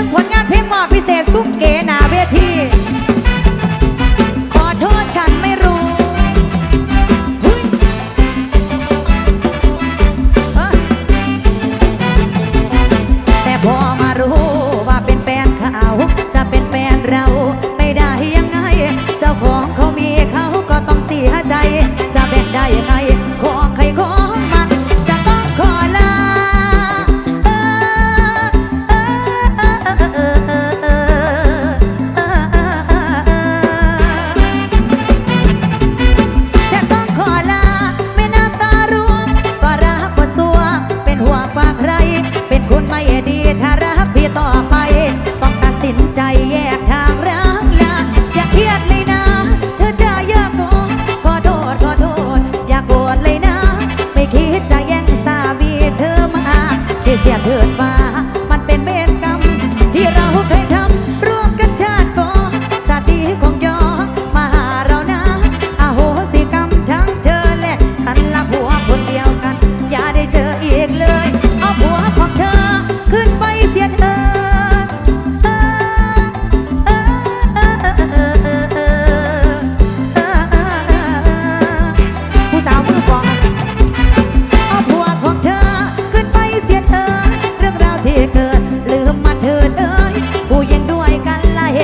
งผลงานเพลงมาพิเศษสุกเก๋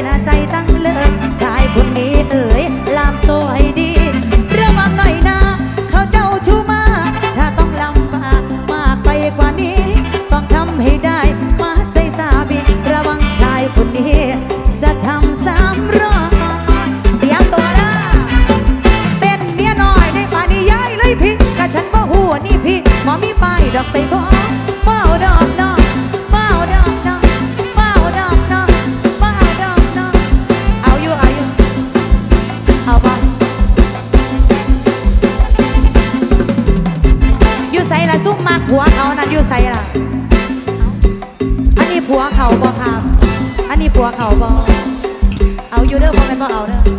นะใจ บ่เอาแล้ว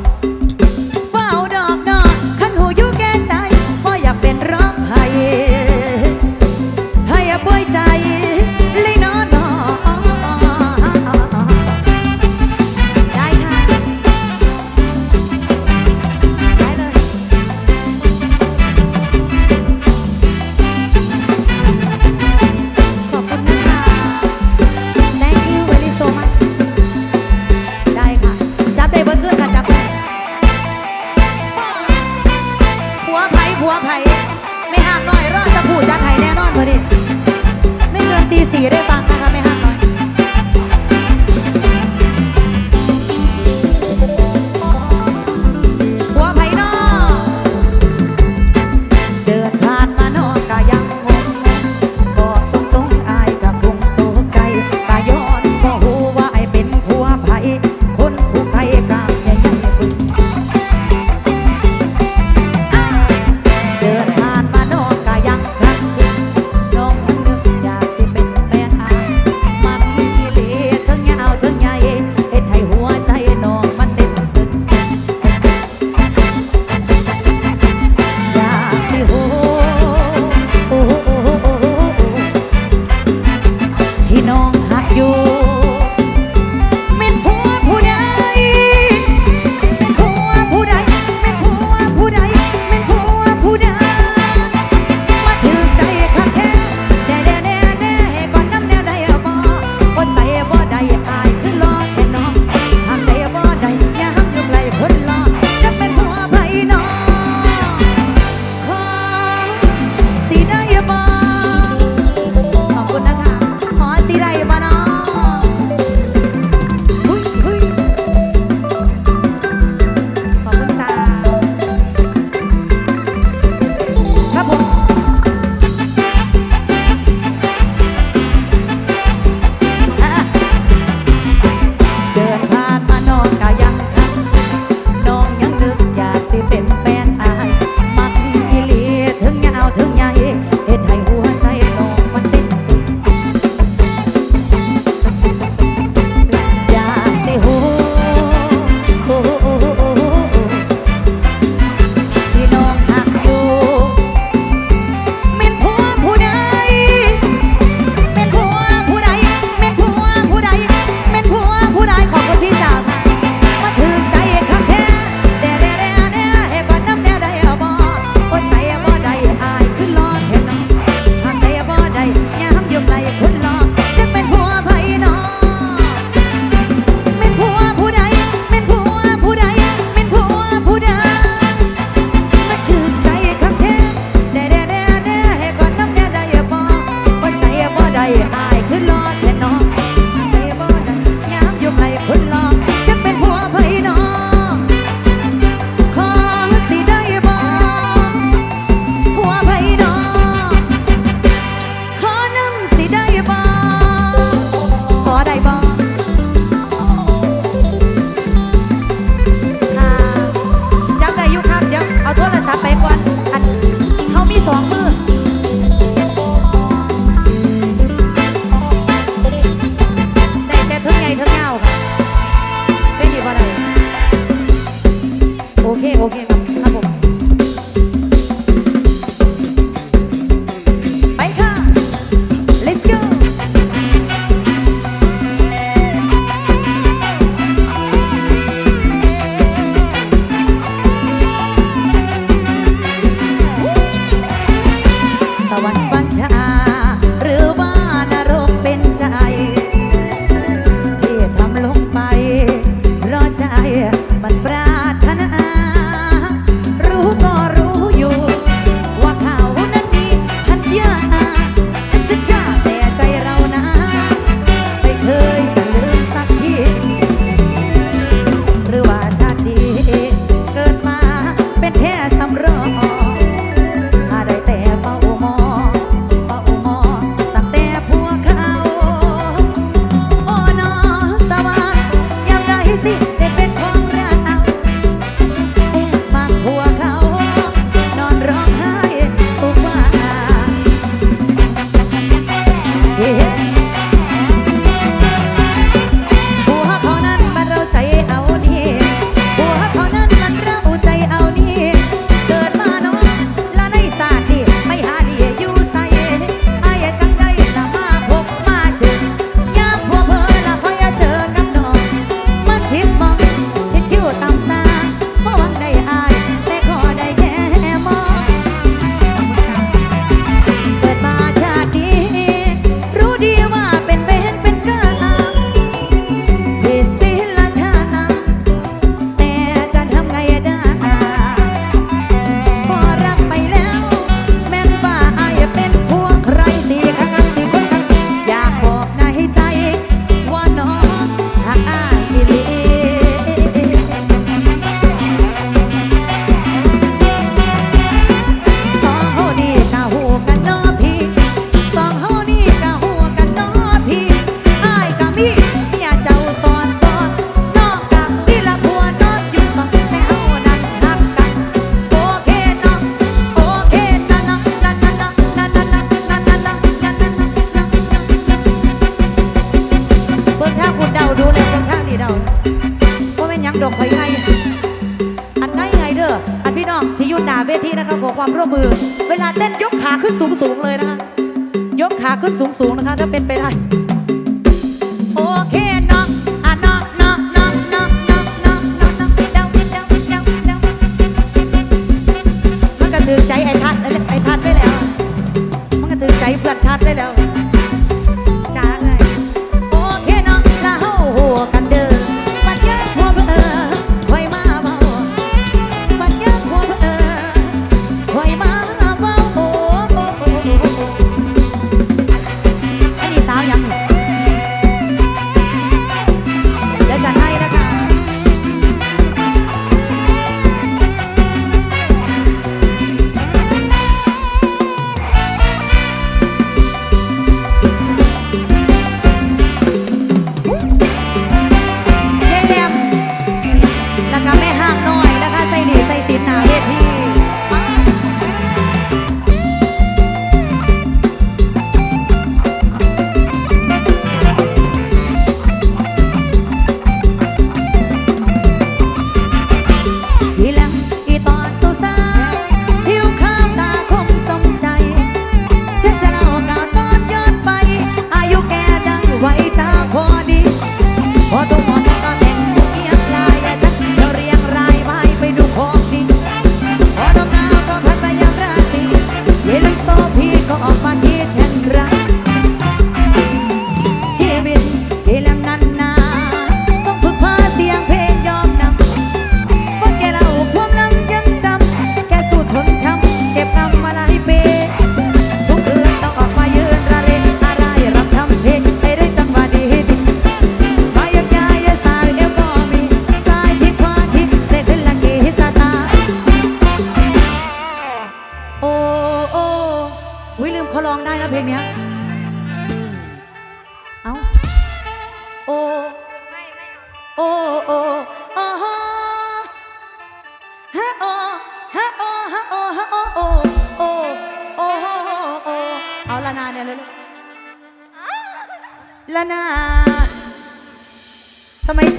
ขึ้นสูงๆนะคะ ถ้าเป็นไปได้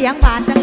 สียงหวาน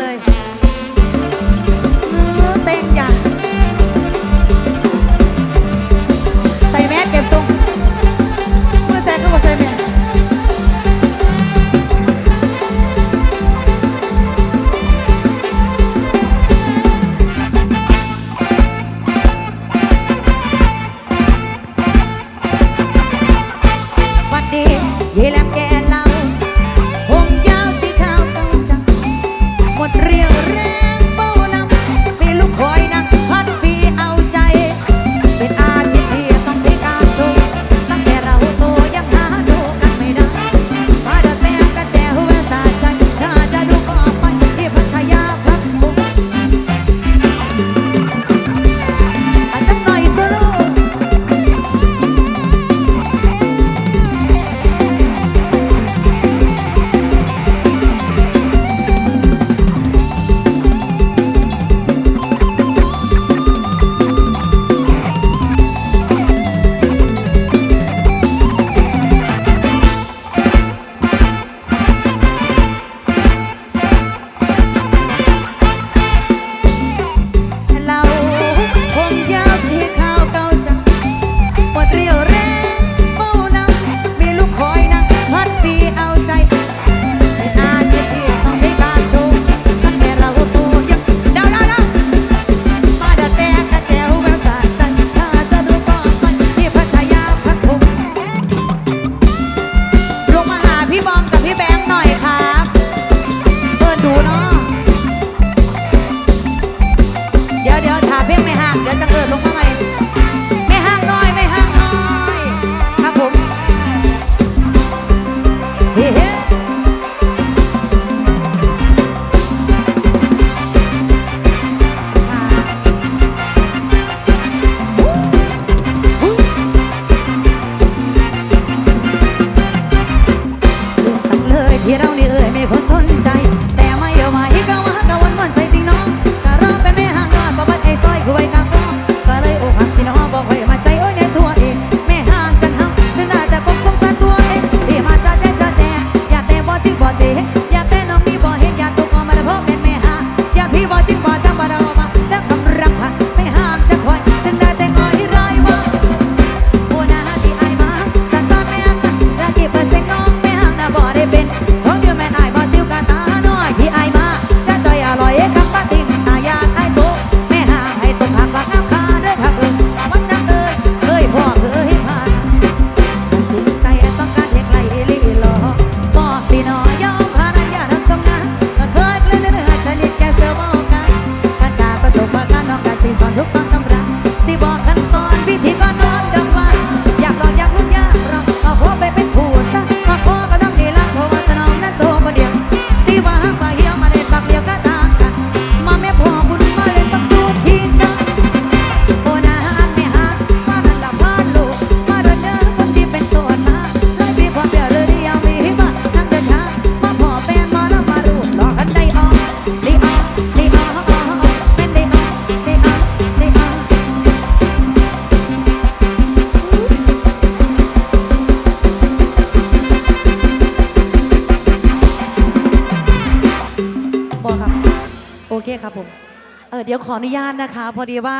ขออนุญาตนะคะ พอดีว่า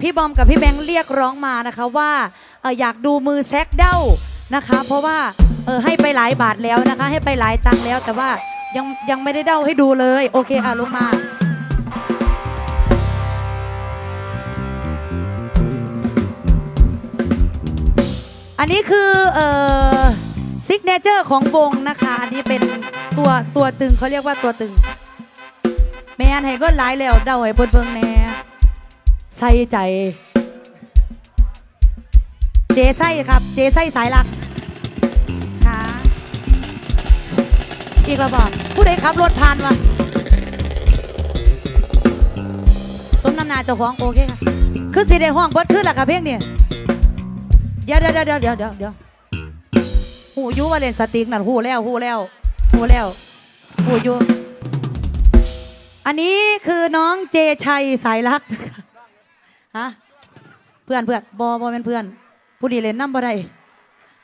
พี่บอมกับพี่แบงค์เรียกร้องมานะคะว่าเอออยากดูมือแซกเด้านะคะ เพราะว่าเออให้ไปหลายบาทแล้วนะคะ ให้ไปหลายตังค์แล้ว แต่ว่ายังยังไม่ได้เด้าให้ดูเลย โอเคอะลงมา อันนี้คือเอ่อซิกเนเจอร์ของวงนะคะ อันนี้เป็นตัวตัวตึงเขาเรียกว่าตัวตึง แม่นให้ก็หลายแล้วเดาให้เพิ่นเบิ่งแน่ใส่ใจ เจไส้ครับ เจไส้สายหลักค่ะอีกแล้วบอกผู้ใดขับรถผ่านวะสมน้ำหนาเจ้าของโอเคค่ะคือสิได้ห้องเบิดขึ้นล่ะค่ะเพลงเนี่ยเดี๋ยวเดี๋ยวเดี๋ยวเดี๋ยวเดี๋ยวเดี๋ยวหูอยูว่าเล่นสติกนั่นหูแล้วหูแล้วหูแล้วหูอยู อันนี้คือน้องเจชัยสายรักฮะเพื่อนเพื่อนบอบอเป็นเพื่อนผู้ดีเล่นน้ำบ่ได้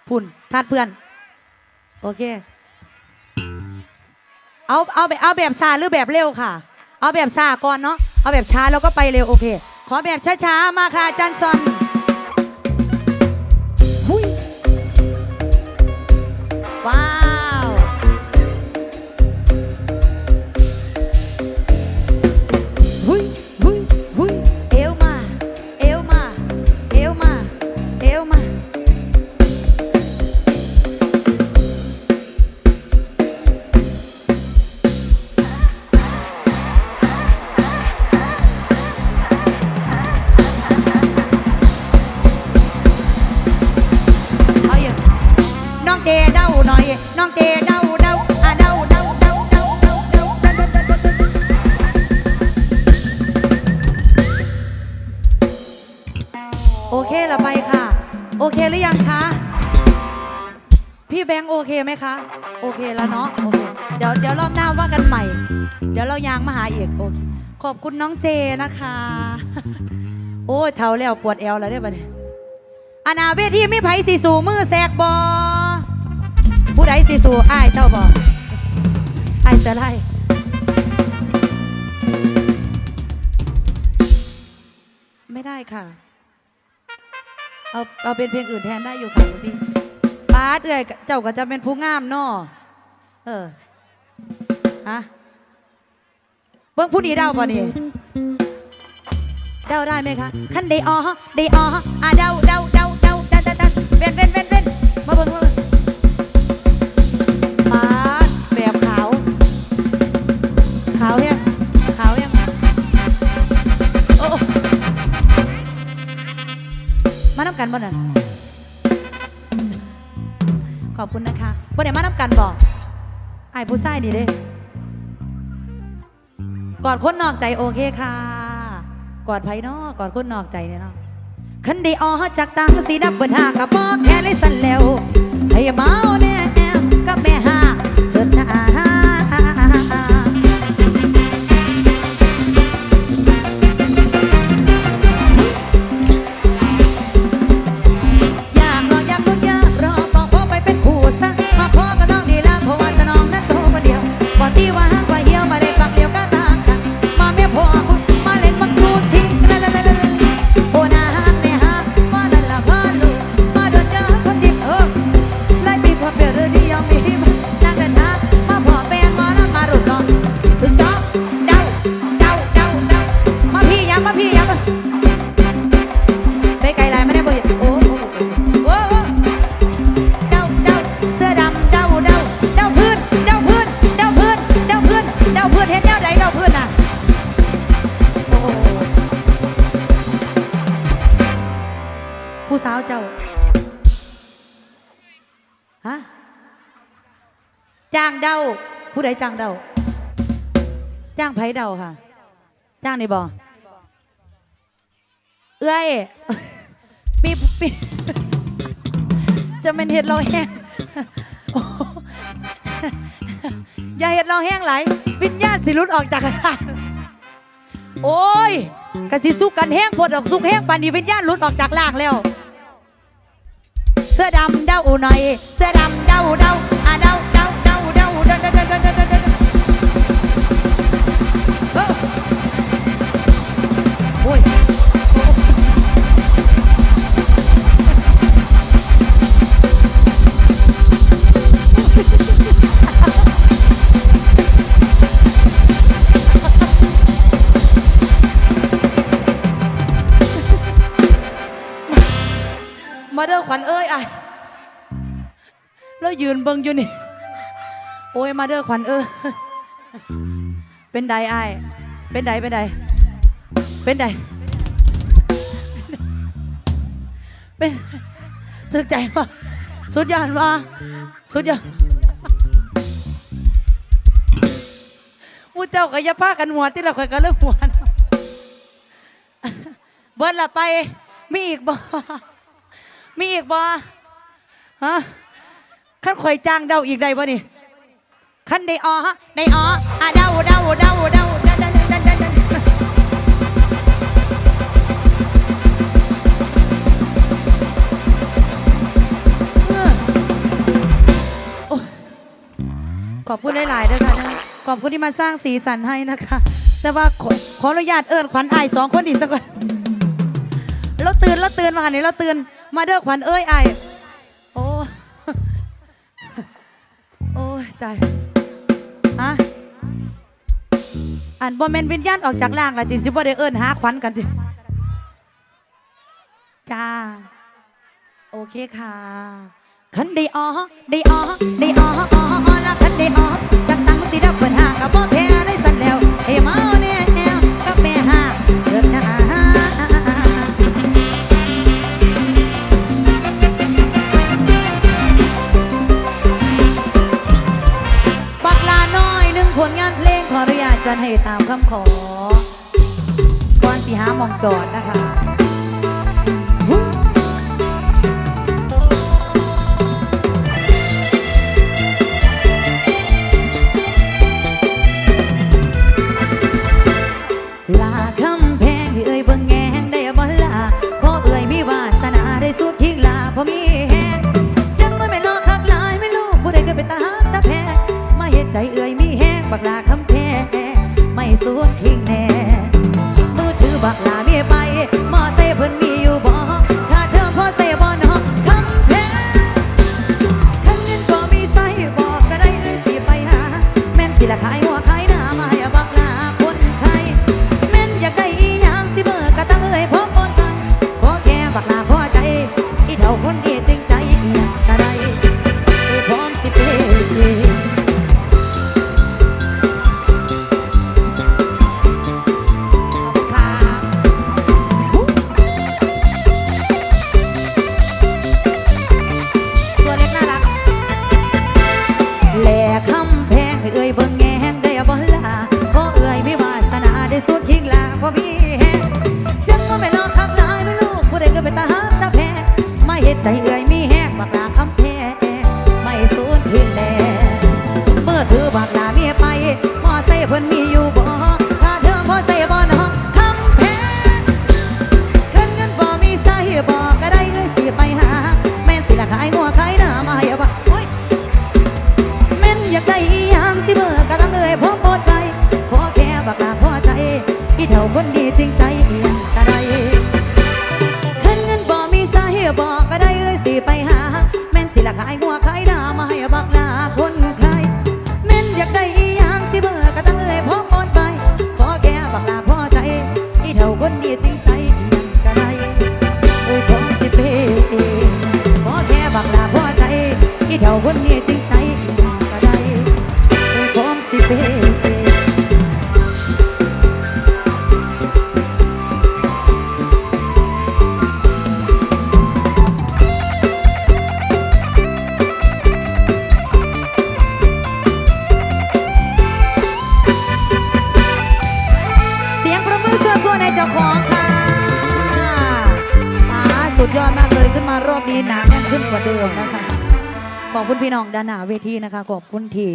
พุ่นทัดเพื่อน โอเค เอาเอาแบบเอาแบบซาหรือแบบเร็วค่ะ เอาแบบซาก่อนเนาะเอาแบบช้าแล้วก็ไปเร็วโอเค ขอแบบช้าๆมาค่ะจันซอน โอเคละไปค่ะ โอเคหรือยังคะพี่แบงค์โอเคไหมคะ โอเคแล้วเนาะโอเคเดี๋ยวเดี๋ยวรอบหน้าว่ากันใหม่ เดี๋ยวเรายางมาหาเอกโอเคขอบคุณน้องเจนะคะ โอ้ยเท่าแล้วปวดเอวแล้วเนี่ยบัดนี้อาณาเวทีมีไผสีสูมือแสกบอผู้ใดสีสูอ้ายเจ้าบออ้ายเสือไลไม่ได้ค่ะ เอาเอาเป็นเพลงอื่นแทนได้อยู่ค่ะคุณพี่ปาดเอ่ยเจ้าก็จะเป็นผู้งามเนาะเออฮะเบิ้งผู้นี้เดาบ่นี่เดาได้ไหมคะขั้นเดออเดอออะเดาเดาเดาเดาเดาเดาเดาเว้นเว้น บ่นั่นขอบคุณนะคะบ่ได้มานับกันบอกไอ้ผู้ชายนี่เด้กอดคนนอกใจโอเคค่ะกอดไผ่นอกอดคนนอกใจเนี่ยเนาะคันได้ออจากตังสีดับเบินหากระบอกแค่เลยสั่นแล้วให้เมาเนี่ย ผู้สาวเจ้า ฮะ จ้างเดาผู้ใดจ้างเดาจ้างไผเดาค่ะ จ้างในี่บ่เอ้ยมีมีจะเป็นเห็ดเราแห้งอย่าเห็ดเราแห้งไหลวิญญาณสิรุดออกจากร่างโอ้ย กะสิสุกกันแห้งพดออกสุกแห้งปานนี้วิญญาณหลุดออกจากล่างแล้ว เสื้อดำเดาหน่อย เสื้อดำเดาเดา อยืนเบิ่งอยู่นี่ โอ้ยมาเด้อขวัญเออ เป็นใดไอเป็นใดเป็นใดเป็นใดเป็นถึกใจปะสุดยอดว่ะสุดยอดมูเจ้าก็ย่าพากันหัวที่เราเคยกันเรื่องหัวเนาะเบิ้ลละไป มีอีกบ่ มีอีกบ่ฮะ ขั้นคอยจ้างเดาอีกได้บ่นี่ขั้นได้ออฮะได้อออะเดาเดาเดาเดาเดาเดาเดาเดาเดาขอบคุณหลายๆด้วยค่ะขอบคุณที่มาสร้างสีสันให้นะคะ แต่ว่าขอขออนุญาตเอิญขวัญอายสองคนดีสักคนเราตื่นเราตื่นมาหันนี้เราตื่นมาเด้อขวัญเอ้ยอาย ยตายฮะอันบ่แมนวิญญาณออกจากร่างละติสิบ่ได้เอิ้นหาขวัญกันจ้า โอเคค่ะคันได้อ๋อได้อ๋อได้อ๋ออ๋อแล้วคันได้อ๋อจากตั้งสิดับเปิดหางกับ่แพ้ รัฐให้ตามคำขอก่อนสีหามองจอดนะคะ หน้าเวทีนะคะขอบคุณที